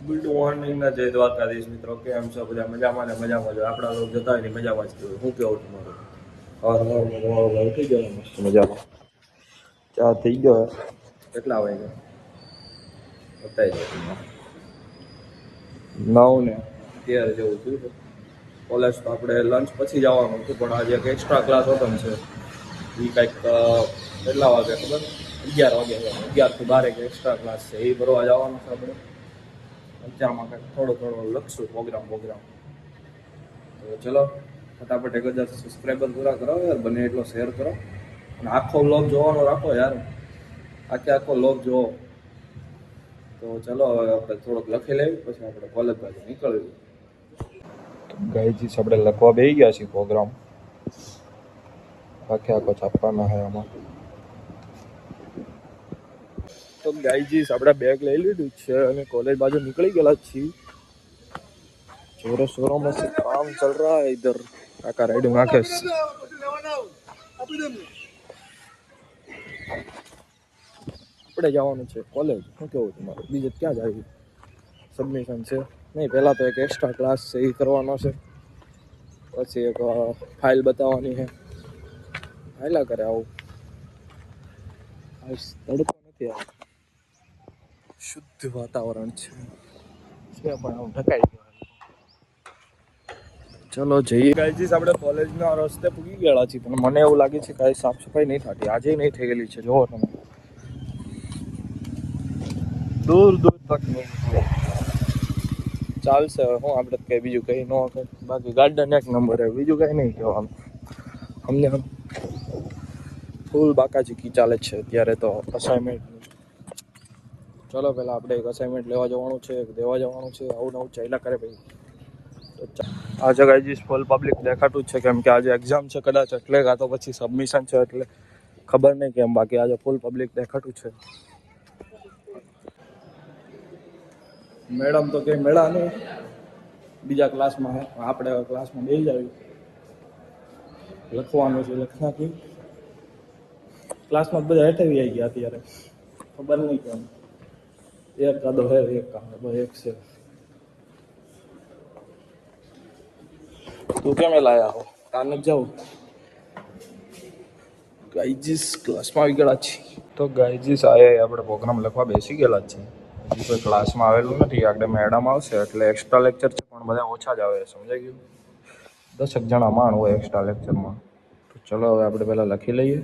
Good morning ના જય દ્વારકાધીશ મિત્રો કેમ છો? બધા મજામાં ને મજામાં જો? આપણા લોકો જતા હોય ને મજામાં જ કહેવાય હું કેવું તમારું? હા હા મજામાં ઉઠી ગયો મસ્ત મજામાં. ચા થઈ ગયો કેટલા વાગે? બતાવી દો તમને. નવ ને. અત્યારે જેવું થયું કોલેજ તો આપણે લંચ પછી જવાનું હતું પણ આજે એક એક્સ્ટ્રા ક્લાસ હતો ને છે. એ કંઈક કેટલા વાગે ખબર? અગિયાર વાગે અગિયારથી બારેક એક્સ્ટ્રા ક્લાસ છે. એ ભરવા જવાનું છે આપણે. અત્યારમાં કંઈક થોડો થોડો લખશું પ્રોગ્રામ પ્રોગ્રામ તો ચલો, ફટાફટ એક હજાર સબસ્ક્રાઈબર પૂરા કરો યાર, બને એટલો શેર કરો. અને આખો વ્લોગ જોવાનો રાખો યાર. આખે આખો વ્લોગ જોવો. તો ચલો, હવે આપણે થોડોક લખી લેવી પછી આપણે કોલેજ બાજુ નીકળવી ગાયજીસ આપણે લખવા બેસી ગયા છીએ પ્રોગ્રામ આખે આખો છાપવાના છે આમાં. તો ગાઈજીસ આપણે બેગ લઈ લીધું છે અને કોલેજ બાજુ નીકળી ગયેલા છીએ. જોરો શોરો માં કામ ચાલ રહા હે ઇધર કાકા રાઈડિંગ આકે આપણે જવાનું છે કોલેજ શું કેવું તમારું? બીજે ક્યાં જવું સબમિશન છે? નહીં, પહેલાં તો એક એક્સ્ટ્રા ક્લાસ છે એ કરવાનો છે. પછી એક ફાઇલ બતાવવાની છે. હાલા કરે આવું. તડકો નથી આવ શુદ્ધ વાતાવરણ છે. છે પણ આવું ઢકાઈ ગયું ચલો જઈએ. ગાઈજીસ આપણે કોલેજના રસ્તે પૂગી ગયા છીએ પણ મને એવું લાગે છે કે સાફ સફાઈ નહીં થતી. આજે નહીં થઈ ગયેલી છે જોવો તમે. દૂર દૂર તક નહીં ચાલશે હું આપણે કંઈ બીજું કંઈ ન કઈ. બાકી ગાર્ડન એક નંબર હે બીજું કંઈ નહીં કહેવાનું અમને ફૂલ બાકાજી કી ચાલે છે અત્યારે તો અસાઇનમેન્ટ ચલો પહેલાં આપણે એક અસાઇનમેન્ટ લેવા જવાનું છે દેવા જવાનું છે, આવું નવું ચાલ્યા કરે ભાઈ. આજે ગાઈજીસ ફૂલ પબ્લિક દેખાતું જ છે, કેમ કે આજે એક્ઝામ છે કદાચ એટલે કાં તો પછી સબમિશન છે એટલે ખબર નહીં કેમ, બાકી આજે ફૂલ પબ્લિક દેખાતું છે. મેડમ તો કંઈ મેળા નહીં. બીજા ક્લાસમાં આપણે ક્લાસમાં બેસી જાવી. લખવાનું છે લખનાથી ક્લાસમાં બધા હેઠવી આવી ગયા અત્યારે. ખબર નહીં કેમ. એક કાદો હે, એક એક છે. તું કેમ લાયા હો? કાનક જાઉં ગાઈજીસ ક્લાસમાં આવી ગયેલા છે તો ગાઈજીસ આયા આપણે પ્રોગ્રામ લખવા બેસી ગયેલા છે હજી કોઈ ક્લાસમાં આવેલું નથી, આગળ મેડમ આવશે, એટલે એક્સ્ટ્રા લેક્ચર છે પણ બધા ઓછા જ આવે, સમજાઈ ગયું? દસેક જણા માણ હોય એક્સ્ટ્રા લેક્ચરમાં તો ચલો હવે આપણે પહેલાં લખી લઈએ.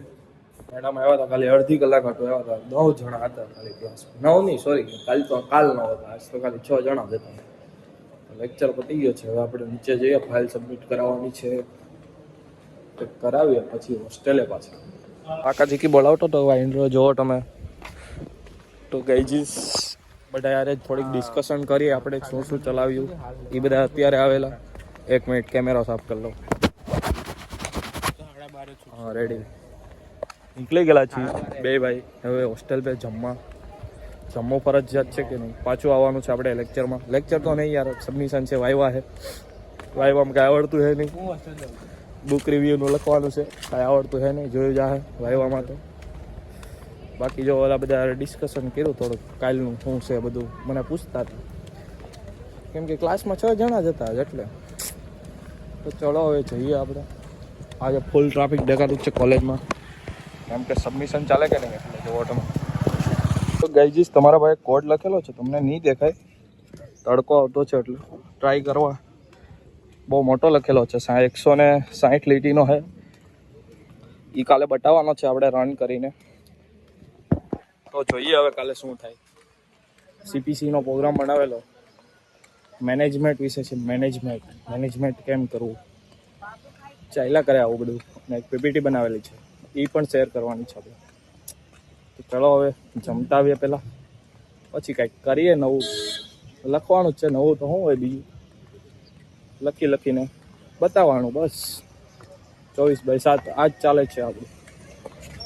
મેડમ આવ્યા હતા, ખાલી અડધી કલાક હતો, આવ્યા હતા. નવ જણા હતા ખાલી ક્લાસ નવ નહીં સોરી કાલ તો, કાલ નવ હતા. આજ તો ખાલી છ જણા જ હતા. લેક્ચર પતી ગયો છે. હવે આપણે નીચે જઈએ ફાઇલ સબમિટ કરાવવાની છે. કરાવીએ પછી હોસ્ટેલે પાછા. કાકાજી કી બોલાવતો તો ઇન્ટ્રો જોવો તમે. તો ગઈજીસ બધા યારે થોડીક ડિસ્કશન કરીએ. આપણે શું શું ચલાવ્યું. એ બધા અત્યારે આવેલા. એક મિનિટ કેમેરો સાફ કરી લો. હા રેડી નીકળી ગયેલા છીએ. બે ભાઈ હવે હોસ્ટેલ પે જમવા. જમવો ફરજિયાત છે કે નહીં? પાછું આવવાનું છે આપણે લેક્ચરમાં લેક્ચર તો નહીં યાર સબમિશન છે વાયવા છે. વાયવામાં કાંઈ આવડતું છે નહીં. બુક રિવ્યુનું લખવાનું છે. કાંઈ આવડતું છે નહીં જોયું જાહે વાયવામાં તો બાકી જો ઓલા બધા ડિસ્કશન કર્યું થોડુંક કાલનું શું છે બધું મને પૂછતા હતા. કેમ કે ક્લાસમાં છ જણા જ હતા એટલે. તો ચલો હવે જઈએ આપણે. આજે ફૂલ ટ્રાફિક દેખાતું છે કોલેજમાં કેમ કે સબમિશન ચાલે કે નહીં એટલે તમે. તો ગાઈજીસ તમારા પાસે કોડ લખેલો છે, તમને નહીં દેખાય. તડકો આવતો છે એટલે ટ્રાય કરવા. બહુ મોટો લખેલો છે એકસો ને સાઠ લીટીનો છે. એ કાલે બતાવવાનો છે, આપણે રન કરીને. તો જોઈએ હવે કાલે શું થાય. સીપીસીનો પ્રોગ્રામ બનાવેલો. મેનેજમેન્ટ વિશે છે મેનેજમેન્ટ મેનેજમેન્ટ કેમ કરવું? ચાલ્યા કરે આવું બધું. ને એક પીપીટી બનાવેલી છે. એ પણ શેર કરવાની છે આપણે. ચલો હવે જમતા આવીએ પહેલાં. પછી કંઈક કરીએ નવું. લખવાનું જ છે, નવું તો શું હોય બીજું? લખી લખીને બતાવવાનું, બસ. ચોવીસ બાય સાત આ જ ચાલે છે આપણું.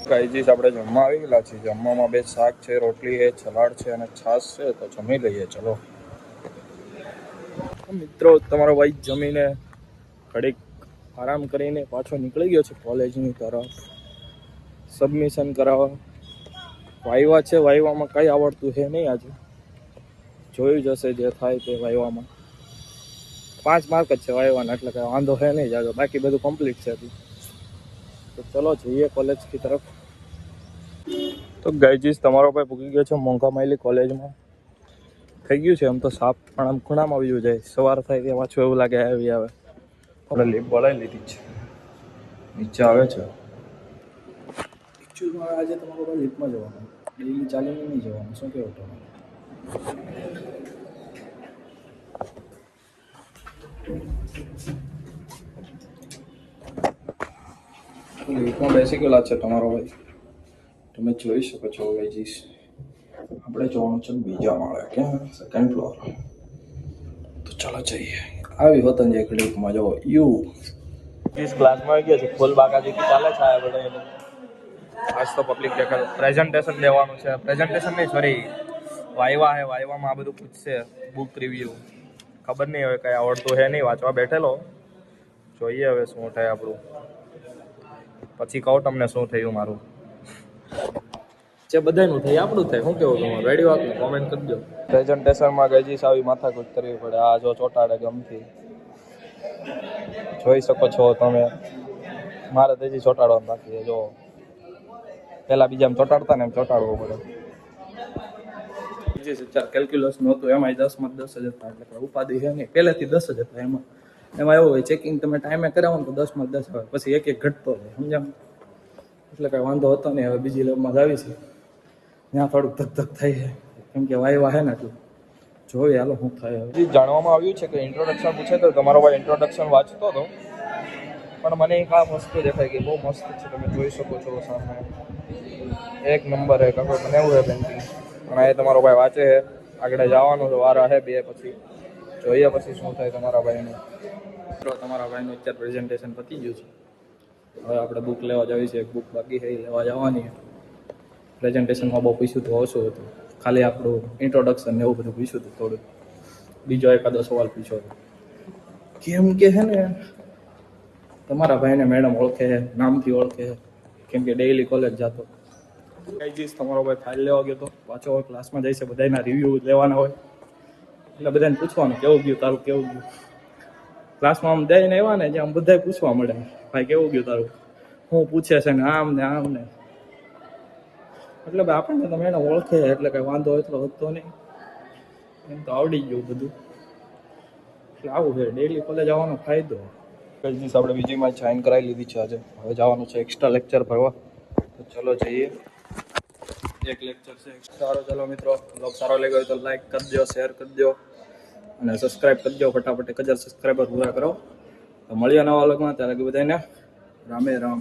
ગાઈજીસ આપણે જમવા આવી ગયેલા છીએ. જમવામાં બે શાક છે, રોટલી છે, સલાડ છે અને છાશ છે, તો જમી લઈએ, ચલો. મિત્રો, તમારો ભાઈ જમીને ઘડીક આરામ કરીને પાછો નીકળી ગયો છે કોલેજની તરફ. સબમિશન કરાવવા. વાયવા છે, વાયવામાં કંઈ આવડતું છે નહીં આજે. જોયું જશે જે થાય તે વાયવામાં. પાંચ માર્ક જ છે વાયવાના, એટલે કાંઈ વાંધો છે નહીં જાજો બાકી બધું કમ્પ્લીટ છે. તો ચલો જઈએ કોલેજ કી તરફ. તો ગાયજીસ તમારો ભાઈ પૂકી ગયો છે મોંઘા માયલી કોલેજમાં થઈ ગયું છે, આમ તો સાપ, પણ આમ ખૂણામાં આવી જાય. સવાર થાય ત્યાં પાછું એવું લાગે આવી આવે. આપણે લીપ બોલાવી લીધી છે. નીચે આવે છે. એકચ્યુઅલમાં આજે તમારો ભાઈ લીપમાં જવાનું ડેલી ચાલીને નહીં જવાનું. શું કહેવું તમે? લીપમાં બેસી ગયેલા છે તમારો ભાઈ. તમે જોઈ શકો છો વેજીસ આપણે જોવાનું છે બીજા માળે ક્યાં સેકન્ડ ફ્લોર તો ચાલો જઈએ. આવી વતન જે ક્લિપમાં જો યુ. ઇસ ક્લાસમાં આવી ગયા છે. ફૂલ બાકાજીથી ચાલે છે આ બધા. એનું આજ તો પબ્લિક દેખાય. પ્રેઝન્ટેશન દેવાનું છે. પ્રેઝન્ટેશન નહીં સોરી વાયવા હે વાયવામાં આ બધું પૂછશે બુક રિવ્યુ ખબર નહીં હવે કઈ આવડતું હે નહીં, વાંચવા બેઠેલો. જોઈએ હવે શું થાય આપણું. પછી કહું તમને શું થયું મારું. જે બધાનું થાય આપણું થાય. શું કેવું તમારું? રેડી વાત કોમેન્ટ કરજો પ્રેઝન્ટેશનમાં ગઈજીસ આવી માથાકૂટ કરવી પડે. આ જો ચોટાડે ગમથી. જોઈ શકો છો તમે. મારે તો હજી ચોટાડવાનું બાકી જો. પેલા બીજા ચોટાડતા ને એમ ચોટાડવો પડે. બીજી ચાર કેલ્ક્યુલસ નહોતું એમાં દસમાં દસ જ હતા એટલે ઉપાધિ છે નહીં. પહેલેથી દસ જ હતા એમાં. એમાં એવું હોય ચેકિંગ તમે ટાઈમે કરાવો ને તો દસમાં દસ આવે. પછી એક એક ઘટતો જાય સમજામ એટલે કાંઈ વાંધો હતો નહીં હવે બીજી લેબમાં જ આવી છે. ત્યાં થોડુંક ધક ધક થાય છે. કેમ કે વાયવા છે ને એટલું. જોઈએ હાલો શું થાય હવે. જાણવામાં આવ્યું છે કે ઇન્ટ્રોડક્શન પૂછે તો તમારો ભાઈ ઇન્ટ્રોડક્શન વાંચતો હતો પણ મને એક આ વસ્તુ દેખાય કે બહુ મસ્ત છે, તમે જોઈ શકો છો સામે. એક નંબર હે કાકો એવું હે પેન્ટિંગ પણ એ તમારો ભાઈ વાંચે હે આગળ જવાનું છે, વાર હે બે પછી. જોઈએ પછી શું થાય તમારા ભાઈનું. મિત્રો, તમારા ભાઈનું અત્યારે પ્રેઝન્ટેશન પતી ગયું છે. હવે આપણે બુક લેવા જવી છે, એક બુક બાકી છે, એ લેવા જવાની પ્રેઝન્ટેશનમાં બહુ પૂછ્યું તો ઓછું હતું. ખાલી આપણું ઇન્ટ્રોડક્શન ને એવું બધું પૂછ્યું હતું થોડું. બીજો એકાદો સવાલ પૂછ્યો કેમ કે છે ને તમારા ભાઈને મેડમ ઓળખે નામથી ઓળખે છે, કેમ કે ડેઈલી કોલેજ જતો. કઈ જઈશ તમારો ભાઈ ફાઇલ લેવા ગયો તો? પાછો ક્લાસમાં જાય બધાના રિવ્યૂ લેવાના હોય. એટલે બધાને પૂછવાનું, કેવું ગયું તારું, કેવું ગયું? ક્લાસમાં આમ દઈને આવ્યા ને જે આમ બધાય પૂછવા મળે ભાઈ, કેવું ગયું તારું? હું પૂછે છે ને આમ ને આમ ને. એટલે ભાઈ, આપણને તો મેડમ ઓળખે એટલે કઈ વાંધો એટલો હતો નહીં. એમ તો આવડી ગયું બધું. એટલે આવું છે ડેઈલી કોલેજ આવવાનો ફાયદો. દિવસ આપણે બીજીમાં જોઈન કરાવી લીધી છે આજે. હવે જવાનું છે એક્સ્ટ્રા લેક્ચર ભરવા. તો ચલો જઈએ. એક લેક્ચર છે. સારો, ચલો મિત્રો. બ્લોગ સારો લાગ્યો તો લાઈક કરજો શેર કરજો અને સબસ્ક્રાઇબ કરજો ફટાફટ. એક હજાર સબસ્ક્રાઈબર પૂરા કરો. તો મળીએ નવા અલગમાં ત્યારે બધાને રામે રામ.